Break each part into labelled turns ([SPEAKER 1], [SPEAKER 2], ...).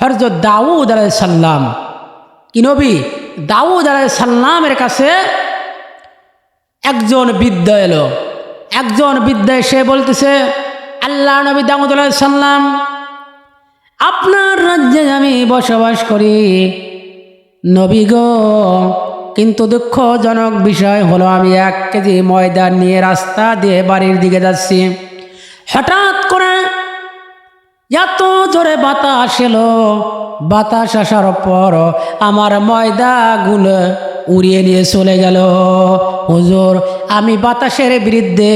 [SPEAKER 1] হরজত দাউদ আলাই সাল্লাম কি নবী? দাউদ আলাই সাল্লামের কাছে একজন বৃদ্ধ এলো। একজন বৃদ্ধ এসে বলতেছে, আল্লাহ নবী দাউদ আলাই সাল্লাম আপনার রাজ্যে আমি বসবাস করি। নবী গো, কিন্তু দুঃখজনক বিষয় হলো, আমি এক কেজি ময়দা নিয়ে রাস্তা দিয়ে বাড়ির দিকে যাচ্ছি। হঠাৎ করে এত জোরে বাতাস এলো। বাতাস আসার পর আমার ময়দাগুলো উড়িয়ে নিয়ে চলে গেল। হুজুর, আমি বাতাসের বিরুদ্ধে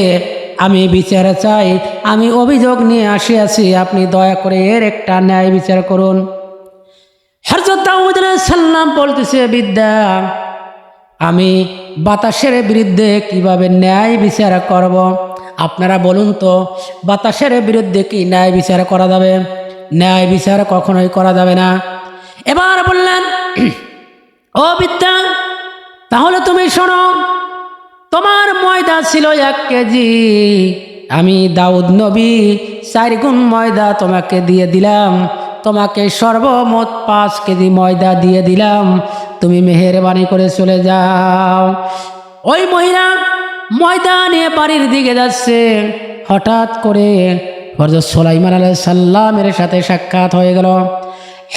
[SPEAKER 1] আমি বিচার চাই, আমি অভিযোগ নিয়ে আসিয়াছি আপনি দয়া করে এর একটা ন্যায় বিচার করুন। সাল্লাম বলতেছে, বিদ্যা, আমি বাতাসের বিরুদ্ধে কীভাবে ন্যায় বিচার করব? আপনারা বলুন তো, বাতাসের বিরুদ্ধে কি ন্যায় বিচার করা যাবে? ন্যায় বিচার কখনোই করা যাবে না। এবার বললেন, ও বিদ্যা, তাহলে তুমি শোনো, তোমার ময়দা ছিল এক কেজি। আমি দাউদ নবী চার গুণ ময়দা তোমাকে দিয়ে দিলাম। তোমাকে সর্বমোট পাঁচ কেজি ময়দা দিয়ে দিলাম। তুমি মেহেরবানি করে চলে যাও। ওই মহিলা ময়দা নিয়ে বাড়ির দিকে যাচ্ছে। হঠাৎ করে হরজত সোলাইমান আলাই সাল্লামের সাথে সাক্ষাৎ হয়ে গেল।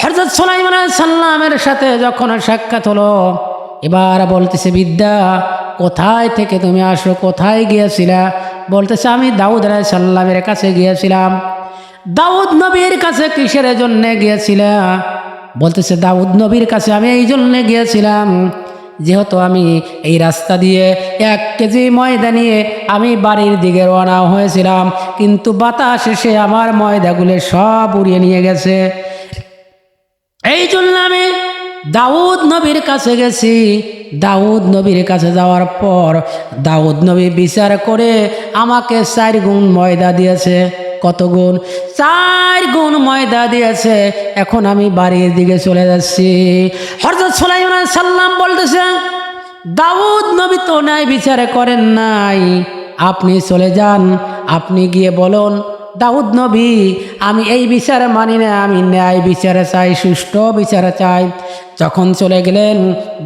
[SPEAKER 1] হরজত সোলাইমান আলাই সাল্লামের সাথে যখন সাক্ষাৎ হলো, এবার বলতেছে, বিদ্যা, কোথায় থেকে তুমি আসো? কোথায় গিয়েছিলা? বলতেছে, আমি দাউদ আলাই সাল্লামের কাছে গিয়েছিলাম। দাউদ নবীর কাছে কিসের জন্য গিয়েছিলা? বলতেছে, দাউদ নবীর কাছে আমি এই জন্য গিয়েছিলাম যেহেতু আমি এই রাস্তা দিয়ে এক কেজি ময়দা নিয়ে আমি বাড়ির দিকে রওনা হয়েছিলাম, কিন্তু বাতাস এসে আমার ময়দাগুলো সব উড়িয়ে নিয়ে গেছে। এই জন্য আমি দাউদ নবীর কাছে গেছি। দাউদ নবীর কাছে যাওয়ার পর দাউদ নবী বিচার করে আমাকে চার গুণ ময়দা দিয়েছে। কত গুণ? চার গুণ ময়দা দিয়েছে। এখন আমি বাড়ির দিকে চলে যাচ্ছি। হরজত সোলাইমান সাল্লাম বলতেছে, দাউদ নবী তো ন্যায় বিচার করেন নাই। আপনি চলে যান, আপনি গিয়ে বলুন, দাউদ নবী, আমি এই বিচারে মানি না, আমি ন্যায় বিচারে চাই, সুষ্ঠু বিচারে চাই। যখন চলে গেলেন,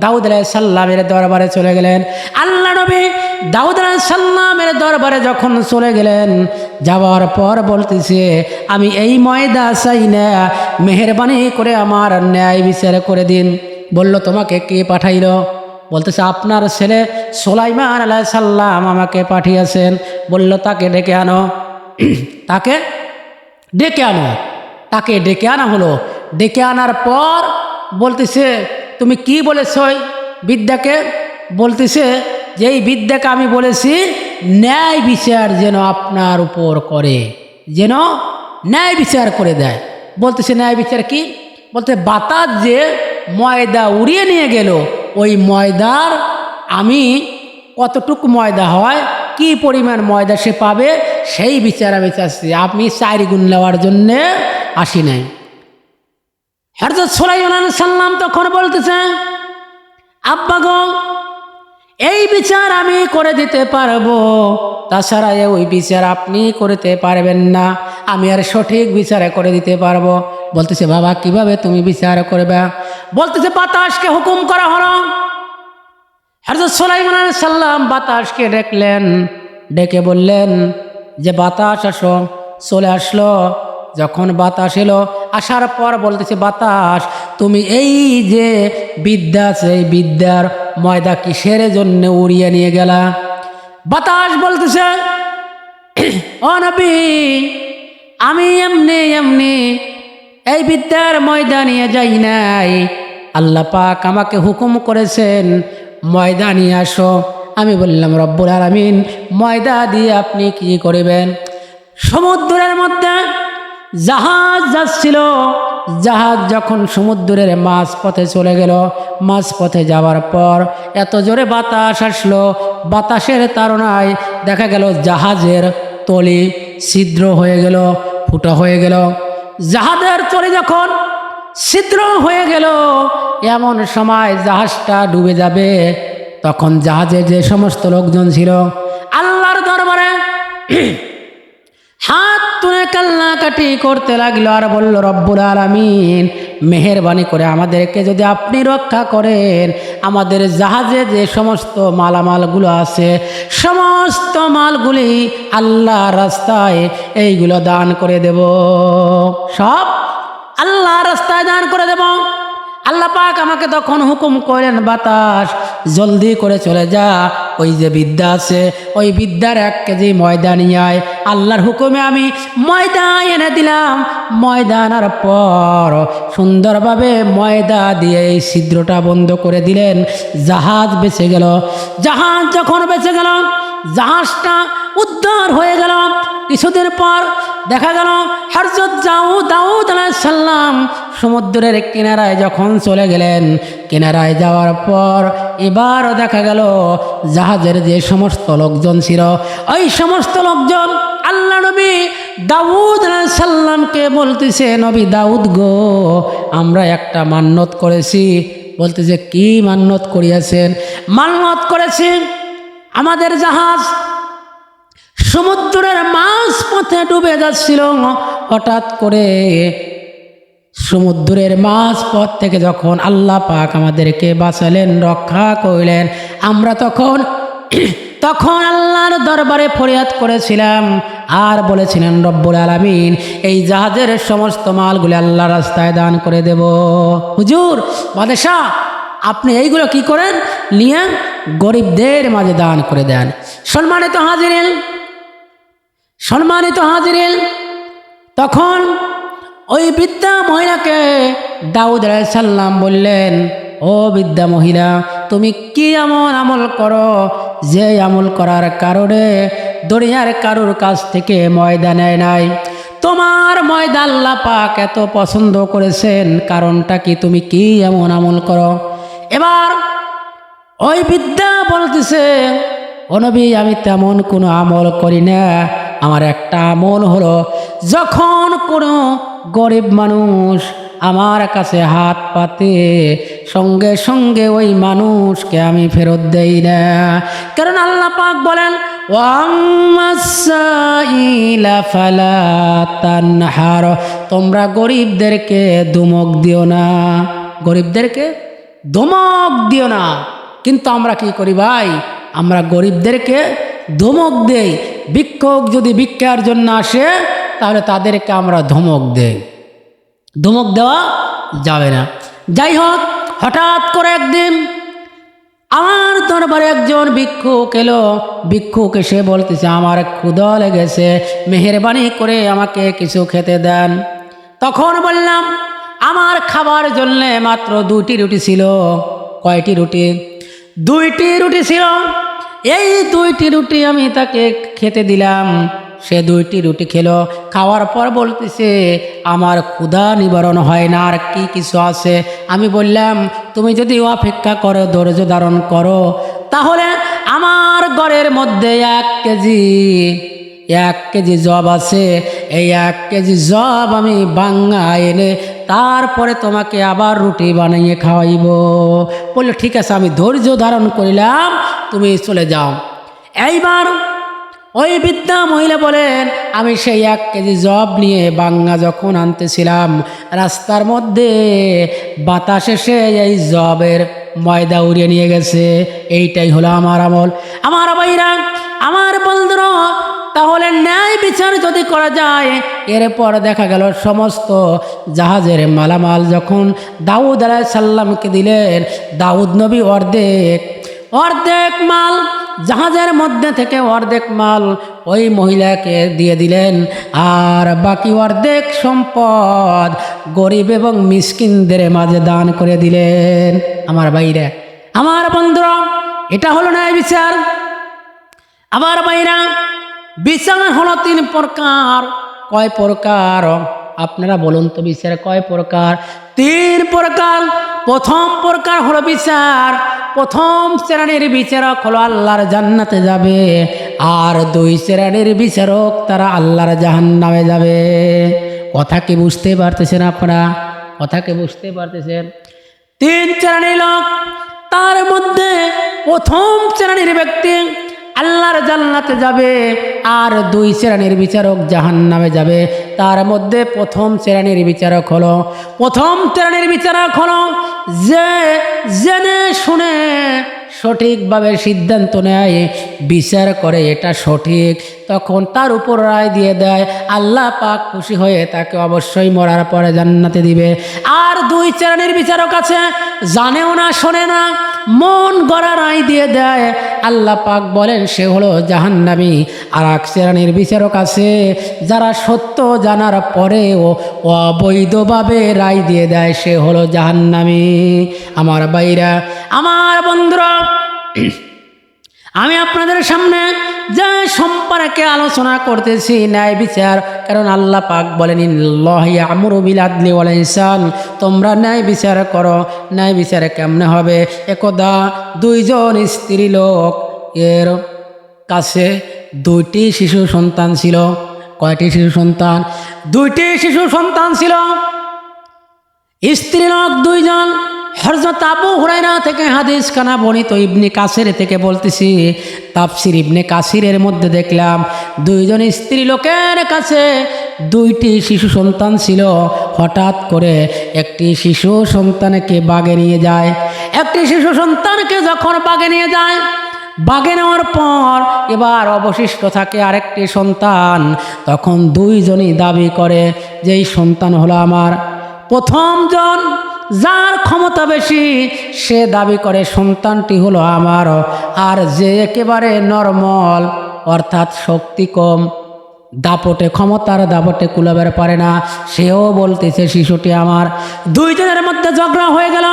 [SPEAKER 1] দাউদ আলাহ সাল্লামের দরবারে চলে গেলেন। আল্লাহ নবী দাউদ সাল্লামের দরবারে যখন চলে গেলেন, যাওয়ার পর বলতেছে, আমি এই ময়দা চাই না, মেহরবানি করে আমার ন্যায় বিচার করে দিন। বলল, তোমাকে কে পাঠাইল? বলতেছে, আপনার ছেলে সোলাইমান আলাহ সাল্লাম আমাকে পাঠিয়েছেন। বলল, তাকে ডেকে আনো। তাকে? ডেকে আনো? তাকে ডেকে আনা হলো। ডেকে আনার পর বলতেছে, তুমি কি বলেছ বিদ্যাকে? বলতেছে যে এই বিদ্যাকে আমি বলেছি, ন্যায় বিচার যেন আপনার উপর করে, যেন ন্যায় বিচার করে দেয়। বলতেছে ন্যায় বিচার কি? বলতে বাতাস যে ময়দা উড়িয়ে নিয়ে গেল, ওই ময়দার আমি কতটুকু ময়দা হয়, কি পরিমাণ ময়দা সে পাবে, সেই বিচার আমি চাচ্ছি। আপনি চার গুণ নেওয়ার জন্যে আসি নাই। হরজত সোলাইমান সাল্লাম তখন বলতেছে, আব্বা গো এই বিচার আমি করে দিতে পারব। তাছাড়া ওই বিচার আপনি করতে পারবেন না। আমি আর সঠিক বিচারে করে দিতে পারব। বলতেছে, বাবা, কীভাবে তুমি বিচার করবে? বলতেছে, বাতাসকে হুকুম করা হলো। হরজত সোলাইমান সাল্লাম বাতাসকে ডেকলেন। ডেকে বললেন, যে বাতাস আসো। চলে আসলো। যখন বাতাস এলো, আসার পর বলতেছে, বাতাস, তুমি এই যে বিদ্যা এই বিদ্যার ময়দা কিসের জন্য উড়িয়ে নিয়ে গেলা? বাতাস বলতেছে আমি এমনি এমনি এই বিদ্যার ময়দা নিয়ে যাই নাই। আল্লাহ পাক আমাকে হুকুম করেছেন, ময়দা নিয়ে আসো। আমি বললাম, রব্বুল আলমিন, ময়দা দিয়ে আপনি কি করবেন? সমুদ্রের মধ্যে জাহাজ যাচ্ছিল জাহাজ যখন সমুদ্রের মাছ পথে চলে গেল মাছ পথে যাওয়ার পর এত জোরে বাতাস আসলো। বাতাসের তাড়নায় দেখা গেল জাহাজের তলি ছিদ্র হয়ে গেল, ফুটো হয়ে গেল। জাহাজের তলি যখন ছিদ্র হয়ে গেল, এমন সময় জাহাজটা ডুবে যাবে। তখন জাহাজে যে সমস্ত লোকজন ছিল, আল্লাহর দরবারে হাত তুলে কান্নাকাটি করতে লাগল আর বলল, রব্বুল আলমিন, মেহরবানি করে আমাদেরকে যদি আপনি রক্ষা করেন, আমাদের জাহাজে যে সমস্ত মালামালগুলো আছে, সমস্ত মালগুলি আল্লাহ রাস্তায় এইগুলো দান করে দেব। সব আল্লাহ রাস্তায় দান করে দেব। আল্লাহ পাক আমাকে তখন হুকুম করেন বাতাস, জলদি করে চলে যা ওই যে বিদ্যা আছে, ওই বিদ্যার এক কেজি ময়দা নিয়ে আয় আল্লাহর হুকুমে আমি ময়দা এনে দিলাম। ময়দা আনার পর সুন্দরভাবে ময়দা দিয়ে এই ছিদ্রটা বন্ধ করে দিলেন। জাহাজ বেঁচে গেল। জাহাজ যখন বেঁচে গেল, জাহাজটা উদ্ধার হয়ে গেল। কিছুদিন পর দেখা গেল হরজত যাও দাউদ সাল্লাম সমুদ্রের কিনারায় যখন চলে গেলেন, কিনারায় যাওয়ার পর এবারও দেখা গেল জাহাজের যে সমস্ত লোকজন ছিল। ওই সমস্ত লোকজন আল্লাহ নবী দাউদ সাল্লামকে বলতেছে, নবী দাউদ গো, আমরা একটা মান্যত করেছি। বলতেছে কি মান্যত করিয়াছেন? মান্যত করেছি আমাদের জাহাজ সমুদ্রের মাছ পথে ডুবে যাচ্ছিল। হঠাৎ করে সমুদ্রের মাছ পথ থেকে যখন আল্লাহ পাক আমাদেরকে বাঁচালেন, রক্ষা করলেন, আমরা তখন তখন আল্লাহর দরবারে ফরিয়াদ করেছিলাম আর বলেছিলেন, রব্বুল আলমিন, এই জাহাজের সমস্ত মালগুলি আল্লাহ রাস্তায় দান করে দেব। হুজুর, বাদেশাহ, আপনি এইগুলো কি করেন? নিয়ে গরিবদের মাঝে দান করে দেন। সম্মানিত হাজিরেন সম্মানিত হাজিরেন, তখন ওই বৃদ্ধা মহিলাকে দাউদ সাল্লাম বললেন, ও বৃদ্ধা মহিলা, তুমি কি এমন আমল করো যে আমল করার কারণে দরিয়ার কারুর কাছ থেকে ময়দা নেয় নাই? তোমার ময়দা আল্লাহ পাক এত পছন্দ করেছেন, কারণটা কি তুমি কি এমন আমল করো? এবার ওই বিদ্যা বলতেছে অনবী আমি তেমন কোনো আমল করি না। আমার একটা আমল হলো, যখন কোনো গরিব মানুষ আমার কাছে হাত পাতে, সঙ্গে সঙ্গে ওই মানুষকে আমি ফেরত দেই না। কারণ আল্লাহ পাক বলেন তানহার তোমরা গরিবদেরকে দুমক দিও না। গরিবদেরকে ধমক দিও না। কিন্তু আমরা কি করি ভাই? আমরা গরিবদেরকে ধমক দেই। ভিক্ষক যদি ভিক্ষার জন্য আসে তাহলে তাদেরকে আমরা ধমক দেই। ধমক দেওয়া যাবে না। যাই হোক, হঠাৎ করে একদিন আমার দরবারে একজন ভিক্ষুক এলো। ভিক্ষুক এসে বলতেছে, আমার ক্ষুদা লেগেছে, মেহরবানি করে আমাকে কিছু খেতে দেন। তখন বললাম, আমার খাবার জন্যে মাত্র দুইটি রুটি ছিল। কয়টি রুটি? দুইটি রুটি ছিল। এই দুইটি রুটি আমি তাকে খেতে দিলাম। সে দুইটি রুটি খেলো। খাওয়ার পর বলতেছে, আমার ক্ষুধা নিবারণ হয় না, আর কি কিছু আছে? আমি বললাম, তুমি যদি অপেক্ষা করো, ধৈর্য ধারণ করো, তাহলে আমার ঘরের মধ্যে এক কেজি এক কেজি জব আছে। এই এক কেজি জব আমি বাঙ্গা এনে তারপরে তোমাকে আবার রুটি বানিয়ে খাওয়াইব। বলল, ঠিক আছে, আমি ধৈর্য ধারণ করিলাম, তুমি চলে যাও। এইবার ওই বিদ্যা মহিলা বলেন, আমি সেই এক কেজি জব নিয়ে বাংলা যখন আনতেছিলাম, রাস্তার মধ্যে বাতাস এসে এই জবের ময়দা উড়িয়ে নিয়ে গেছে। এইটাই হলো আমার আমল। আমার বাইরা আমার বন্ধুরা, তাহলে ন্যায় বিচার যদি করা যায়, এরপর দেখা গেল সমস্ত জাহাজের মালামাল যখন দাউদ আলাহ সাল্লামকে দিলেন, দাউদ নবী অর্ধেক অর্ধেক মাল জাহাজের মধ্যে থেকে অর্ধেক মাল ওই মহিলাকে দিয়ে দিলেন। আর বাকি অর্ধেক সম্পদ গরিব এবং মিসকিনদের মাঝে দান করে দিলেন। আমার বাইরে আমার বন্ধুরা, এটা হলো ন্যায় বিচার। আমার বাইরা বিচার হলো তিন প্রকার। কয় প্রকার? আপনারা বলুন তো বিচার কয় প্রকার? তিন প্রকার। প্রথম প্রকার হলো বিচার। প্রথম শ্রেণির বিচারক হলো আল্লাহর জান্নাতে যাবে। আর দুই শ্রেণির বিচারক তারা আল্লাহর জাহান নামে যাবে। কথা কি বুঝতে পারতেছেন আপনারা? কথা কি বুঝতে পারতেছেন? তিন শ্রেণির লোক, তার মধ্যে প্রথম শ্রেণির ব্যক্তি আল্লাহর জান্নাতে যাবে। আর দুই শ্রেণির বিচারক জাহান নামে যাবে। তার মধ্যে প্রথম শ্রেণির বিচারক হলো, প্রথম শ্রেণির বিচারক হলো যে জেনে শুনে সঠিকভাবে সিদ্ধান্ত নেয়, বিচার করে এটা সঠিক, তখন তার উপর রায় দিয়ে দেয়, আল্লাহ পাক খুশি হয়ে তাকে অবশ্যই মরার পরে জান্নাতে দিবে। আর দুই শ্রেণির বিচারক আছে, জানেও না, শোনে না মন গড়া রায় দিয়ে দেয়। আল্লাহ পাক বলেন, সে হলো জাহান্নামি। আর এক শ্রেণির বিচারক আছে, যারা সত্য জানার পরেও অবৈধভাবে রায় দিয়ে দেয়, সে হলো জাহান্নামি। আমার বাইরা আমার বন্ধুরা আমি আপনাদের সামনে যে সম্পর্কে আলোচনা করতেছি ন্যায় বিচার, কারণ আল্লাহ পাক বলেন আমরু বিল আদলি ওয়াল ইহসান। তোমরা ন্যায় বিচার করো, ন্যায় বিচার কেমনে হবে? একদা দুইজন স্ত্রী লোক, এর কাছে দুইটি শিশু সন্তান ছিল। কয়টি শিশু সন্তান? দুইটি শিশু সন্তান ছিল। স্ত্রী লোক দুইজন হরজত আবু হুরাইরা থেকে হাদিস খানা বর্ণিত ইবনে কাসির থেকে বলতেছি, তাফসির ইবনে কাসিরের মধ্যে দেখলাম, দুইজন স্ত্রী লোকের কাছে দুইটি শিশু সন্তান ছিল। হঠাৎ করে একটি শিশু সন্তানকে বাগে নিয়ে যায়। একটি শিশু সন্তানকে যখন বাগে নিয়ে যায়, বাগে নেওয়ার পর এবার অবশিষ্ট থাকে আরেকটি সন্তান। তখন দুইজনই দাবি করে যে, এই সন্তান হলো আমার প্রথমজন যার ক্ষমতা বেশি, সে দাবি করে, সন্তানটি হলো আমার। আর যে একেবারে নর্মল, অর্থাৎ শক্তি কম, দাপটে, ক্ষমতার দাপটে কুলাবের পারে না। সেও বলতেছে, শিশুটি আমার। দুইজনের মধ্যে ঝগড়া হয়ে গেল।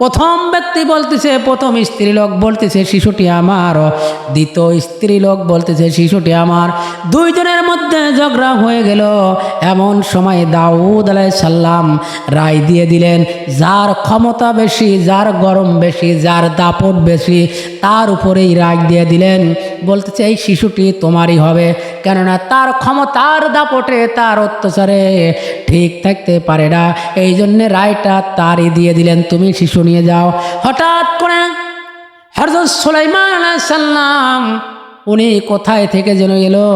[SPEAKER 1] প্রথম ব্যক্তি বলতেছে, প্রথম স্ত্রী লোক বলতেছে, শিশুটি আমার। দ্বিতীয় স্ত্রী লোক বলতেছে, শিশুটি আমার। দুইজনের মধ্যে ঝগড়া হয়ে গেল। এমন সময় দাউদ আলাই সাল্লাম রায় দিয়ে দিলেন, যার ক্ষমতা বেশি, যার গরম বেশি, যার দাপট বেশি, তার উপরেই রায় দিয়ে দিলেন। বলতেছে, এই শিশুটি তোমারই হবে, কেননা তার ক্ষমতার দাপটে, তার অত্যাচারে ঠিক থাকতে পারে না। এই জন্যে রায়টা তারই দিয়ে দিলেন, তুমি শিশু নিয়ে যাও। হঠাৎ করে হরজত সুলাইমান সাল্লাম উনি কোথায় থেকে যেন এলো?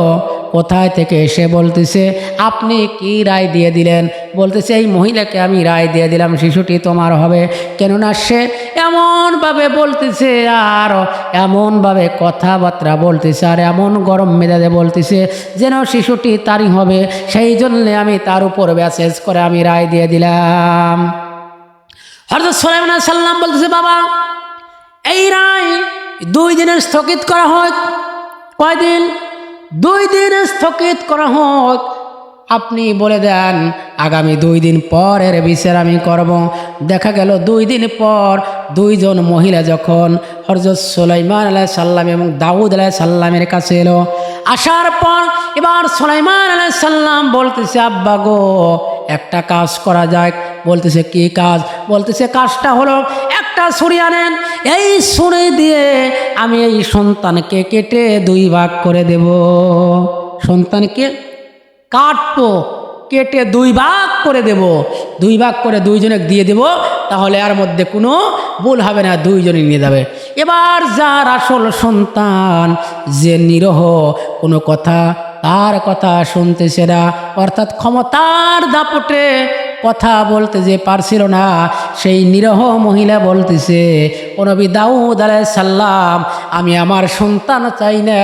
[SPEAKER 1] কোথায় থেকে এসে বলতেছে, আপনি কি রায় দিয়ে দিলেন? বলতেছে, এই মহিলাকে আমি রায় দিয়ে দিলাম, শিশুটি তোমার হবে। কেননা সে এমনভাবে বলতেছে আর এমনভাবে কথাবার্তা বলতেছে আর এমন গরম মেজাজে বলতেছে যেন শিশুটি তারই হবে। সেই জন্যে আমি তার উপর ব্যাসেজ করে আমি রায় দিয়ে দিলাম। হরজত সোলাইমান সাল্লাম বলতেছে, বাবা, এই রায় দুই দিনের স্থগিত করা হয়। কয়দিন? দুই দিন স্থগিত করা হোক। আপনি বলে দেন, আগামী দুই দিন পর এর বিচার আমি করব। দেখা গেল দুই দিন পর দুইজন মহিলা যখন হরজত সুলাইমান আলাহ সাল্লাম এবং দাউদ আলাহ সাল্লামের কাছে এলো, আসার পর এবার সুলাইমান আলাহ সাল্লাম বলতেছে, আব্বা গো, একটা কাজ করা যায় বলতেছে, কি কাজ? বলতেছে, কাজটা হলো একটা ছুরি আনেন। এই ছুরি দিয়ে আমি এই সন্তানকে কেটে দুই ভাগ করে দেব। সন্তানকে কাটবো, কেটে দুই ভাগ করে দেব। দুই ভাগ করে দুইজনে দিয়ে দেব, তাহলে আর মধ্যে কোনো ভুল হবে না দুইজনে নিয়ে যাবে। এবার যার আসল সন্তান যে নিরহ, কোনো কথা, তার কথা শুনতেছে না, অর্থাৎ ক্ষমতার দাপটে কথা বলতে যে পারছিল না, সেই নিরহ মহিলা বলতেছে নবী দাউদ সাল্লাম আমি আমার সন্তান চাই না।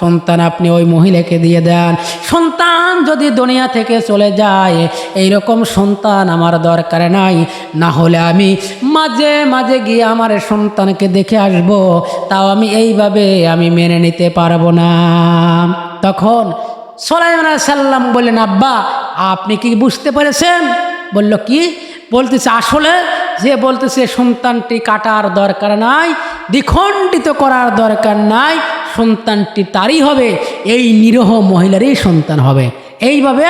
[SPEAKER 1] সন্তান আপনি ওই মহিলাকে দিয়ে দেন। সন্তান যদি দুনিয়া থেকে চলে যায় এই রকম সন্তান আমার দরকার নাই। না হলে আমি মাঝে মাঝে গিয়ে আমার সন্তানকে দেখে আসব, তাও আমি এইভাবে আমি মেনে নিতে পারব না। তখন সোলাইমান সাল্লাম বললেন, আব্বা আপনি কি বুঝতে পেরেছেন? বলল, কি? বলতেছে, আসলে যে বলতেছে, সন্তানটি কাটার দরকার নাই, দ্বিখণ্ডিত করার দরকার নাই, সন্তানটি তারই হবে, এই নিরহ মহিলারই সন্তান হবে। এইভাবে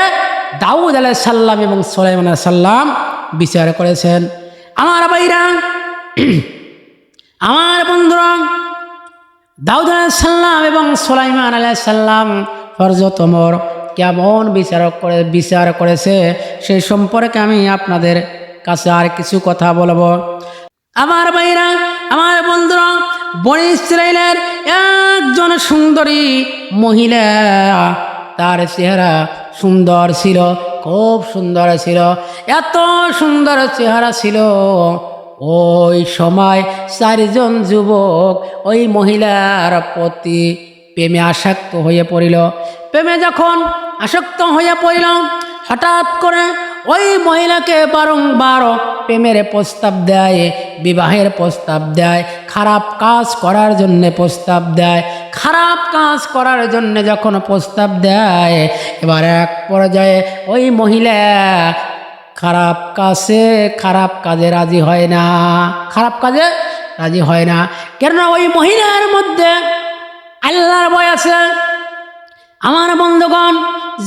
[SPEAKER 1] দাউদ আলাহ সাল্লাম এবং সোলাইমান সাল্লাম বিচার করেছেন। আমার বাইরা আমার বন্ধুরা, দাউদ আলাহ সাল্লাম এবং সোলাইমান আলাইসাল্লাম ফরজতমর কেমন বিচারক করে, বিচার করেছে, সেই সম্পর্কে আমি আপনাদের কাছে আর কিছু কথা বলব। আমার ভাইরা, আমার বন্ধুরা, বনি ইসরায়েলের একজন সুন্দরী মহিলা, তার চেহারা সুন্দর ছিল, খুব সুন্দর ছিল, এত সুন্দর চেহারা ছিল। ওই সময় চারিজন যুবক ওই মহিলার প্রতি প্রেমে আসক্ত হয়ে পড়িল। প্রেমে যখন আসক্ত হয়ে পড়িল, হঠাৎ করে ওই মহিলাকে বারংবার প্রেমের প্রস্তাব দেয়, বিবাহের প্রস্তাব দেয়, খারাপ কাজ করার জন্যে প্রস্তাব দেয়। খারাপ কাজ করার জন্য যখন প্রস্তাব দেয়, এবার এক পর্যায়ে ওই মহিলা খারাপ কাজে খারাপ কাজে রাজি হয় না। খারাপ কাজে রাজি হয় না। কেননা ওই মহিলার মধ্যে আল্লাহর ভয় আছে। আমার বন্ধুগণ,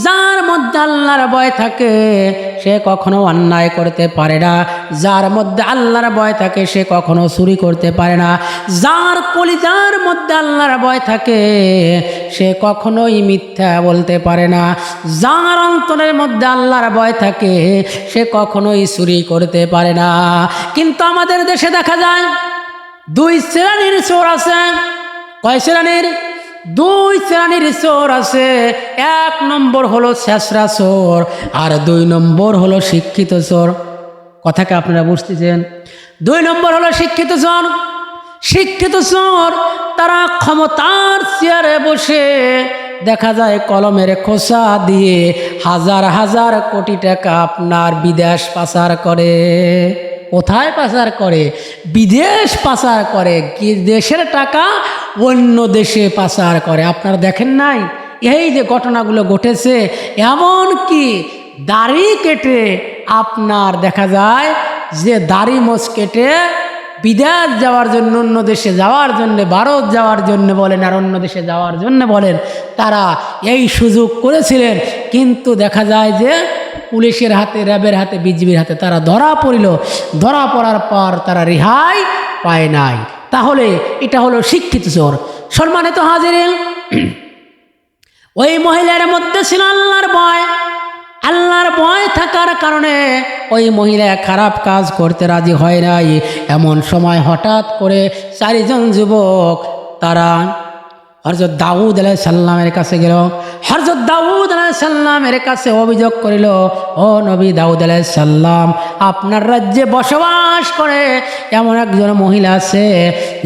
[SPEAKER 1] যার মধ্যে আল্লাহর ভয় থাকে, সে কখনো অন্যায় করতে পারে না। যার মধ্যে আল্লাহর ভয় থাকে, সে কখনো চুরি করতে পারে না। যার কলিজার মধ্যে আল্লাহর ভয় থাকে, সে কখনোই মিথ্যা বলতে পারে না। যার অন্তরের মধ্যে আল্লাহর ভয় থাকে, সে কখনোই চুরি করতে পারে না। কিন্তু আমাদের দেশে দেখা যায়, দুই শ্রেণির চোর আছে। কয় শ্রেণির? দুই শ্রেণির চোর আছে। এক নম্বর হলো শেষরা চোর আর দুই নম্বর হলো শিক্ষিত চোর। কথাকে আপনারা বুঝতেছেন? দুই নম্বর হলো শিক্ষিত চোর। শিক্ষিত চোর, তারা ক্ষমতার চেয়ারে বসে দেখা যায় কলমের খোসা দিয়ে হাজার হাজার কোটি টাকা আপনার বিদেশ পাচার করে। কোথায় পাচার করে? বিদেশ পাচার করে। দেশের টাকা অন্য দেশে পাচার করে? আপনারা দেখেন নাই? এই যে ঘটনাগুলো ঘটেছে, এমন কি দাড়ি কেটে আপনার দেখা যায় যে দাড়ি মোচ কেটে বিদেশ যাওয়ার জন্য, অন্য দেশে যাওয়ার জন্য, ভারত যাওয়ার জন্য বলেন আর অন্য দেশে যাওয়ার জন্য বলেন, তারা এই সুযোগ করেছিলেন। কিন্তু দেখা যায় যে পুলিশের হাতে, র্যাবের হাতে, বিজিবির হাতে তারা ধরা পড়িল। ধরা পড়ার পর তারা রেহাই পায় নাই। তাহলে এটা হলো শিক্ষিত চোর। সম্মানিত হাজিরেন, ওই মহিলার মধ্যে ছিল আল্লাহর ভয়। আল্লাহর ভয় থাকার কারণে ওই মহিলা খারাপ কাজ করতে রাজি হয় নাই। এমন সময় হঠাৎ করে চারিজন যুবক তারা হরজত দাউদ আলাই সাল্লামের কাছে গেল। হরজত দাউদ আলাই সাল্লামের কাছে অভিযোগ করিল, ও নবী দাউদ আলাই সাল্লাম আপনার রাজ্যে বসবাস করে এমন একজন মহিলা আছে,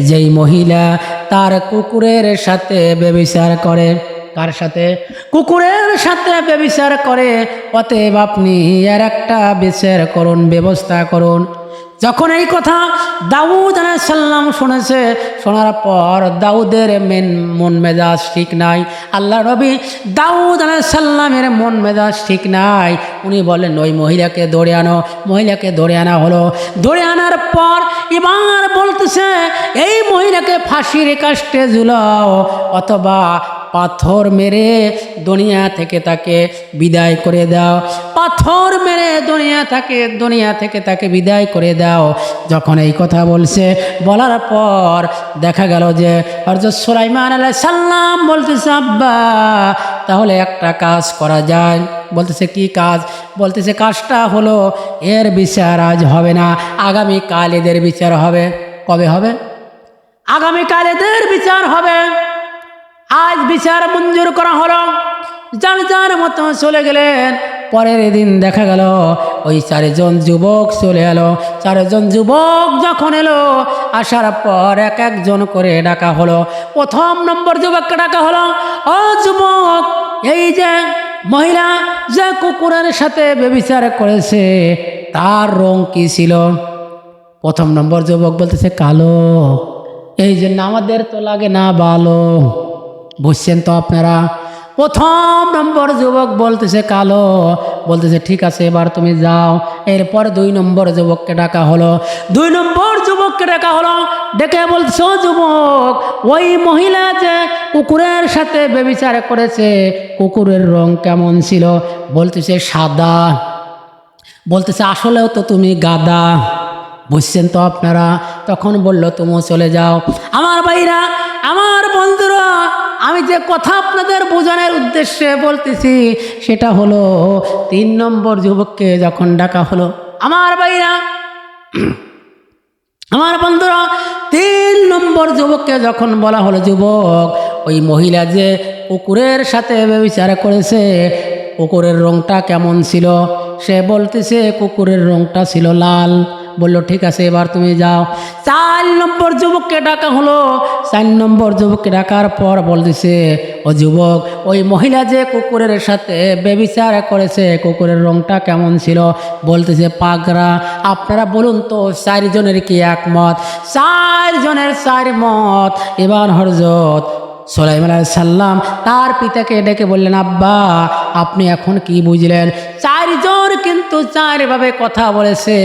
[SPEAKER 1] যেই মহিলা তার কুকুরের সাথে বেবিচার করে। কার সাথে? কুকুরের সাথে বেবিচার করে, অতএব আপনি এর একটা বিচার করুন, ব্যবস্থা করুন। যখন এই কথা দাউদ সাল্লাম শুনেছে, শোনার পর দাউদের মেন মন মেজাজ ঠিক নাই। আল্লাহ রবি দাউদ সাল্লামের মন মেজাজ ঠিক নাই। উনি বলেন ওই মহিলাকে দৌড়ে আনো, মহিলাকে দৌড়ে আনা হলো। দৌড়ে আনার পর এবার বলতেছে, এই মহিলাকে ফাঁসির কাষ্টে ঝুলাও, অথবা পাথর মেরে দুনিয়া থেকে তাকে বিদায় করে দাও। পাথর মেরে দুনিয়া থাকে দুনিয়া থেকে তাকে বিদায় করে দাও। যখন এই কথা বলছে, বলার পর দেখা গেল যে হরজত সুলাইমান আলাই সাল্লাম বলতেছে, আব্বা, তাহলে একটা কাজ করা যায়। বলতেছে, কি কাজ? বলতেছে, কাজটা হলো, এর বিচার আজ হবে না আগামীকাল এদের বিচার হবে। কবে হবে? আগামীকাল এদের বিচার হবে। আজ বিচার মঞ্জুর করা হলো। যার যার মতো চলে গেলেন, পরের দিন দেখা গেল, ওই চারজন যুবক চলে এলো। চারজন যুবক যখন এলো, আসার পর এক একজন করে ডাকা হলো। প্রথম নম্বর যুবককে ডাকা হলো, ও যুবক, এই যে মহিলা যে কুকুরের সাথে বেবিচার করেছে, তার রং কি ছিল? প্রথম নম্বর যুবক বলতেছে, কালো, এই জন্য আমাদের তো লাগে না ভালো বুঝছেন তো আপনারা? প্রথম নম্বর যুবক বলতেছে কালো। বলতেছে, ঠিক আছে, এবার তুমি যাও। এরপর দুই নম্বর যুবককে ডাকা হলো। দুই নম্বর যুবককে ডাকা হলো। ডেকে বলছো যুবক, ওই মহিলা যে কুকুরের সাথে বেবিচার করেছে, কুকুরের রং কেমন ছিল? বলতেছে, সাদা। বলতেছে, আসলেও তো তুমি গাদা। বুঝছেন তো আপনারা? তখন বলল, তুমিও চলে যাও। আমার ভাইরা, আমার বন্ধুরা আমি যে কথা আপনাদের বোঝানোর উদ্দেশ্যে বলতেছি, সেটা হলো তিন নম্বর যুবককে যখন ডাকা হলো, আমার ভাইরা, আমার বন্ধুরা, তিন নম্বর যুবককে যখন বলা হলো, যুবক, ওই মহিলা যে কুকুরের সাথে ব্যবচার করেছে, কুকুরের রংটা কেমন ছিল? সে বলতেছে, কুকুরের রংটা ছিল লাল। বলল, ঠিক আছে, এবার তুমি যাও। চার নম্বর যুবককে ডাকা হলো। চার নম্বর যুবককে ডাকার পর বলতেছে ও যুবক, ওই মহিলা যে কুকুরের সাথে বেবিচার করেছে, কুকুরের রংটা কেমন ছিল? বলতেছে পাগরা আপনারা বলুন তো, চারজনের কি একমত? চারজনের চার মত এবার হরজত সোলাইমান সাল্লাম তার পিতাকে ডেকে বললেন, আব্বা, আপনি এখন কি বুঝলেন? চারজন কিন্তু চারভাবে কথা বলেছে,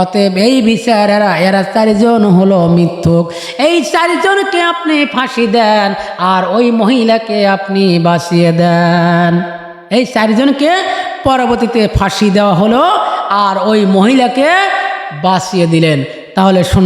[SPEAKER 1] অতএব এই বিচার এরা এরা চারিজন হলো মিথ্যুক। এই চারিজনকে আপনি ফাঁসি দেন, আর ওই মহিলাকে আপনি বাঁচিয়ে দেন। এই চারিজনকে পরবর্তীতে ফাঁসি দেওয়া হলো, আর ওই মহিলাকে বাঁচিয়ে দিলেন। তাহলে শুন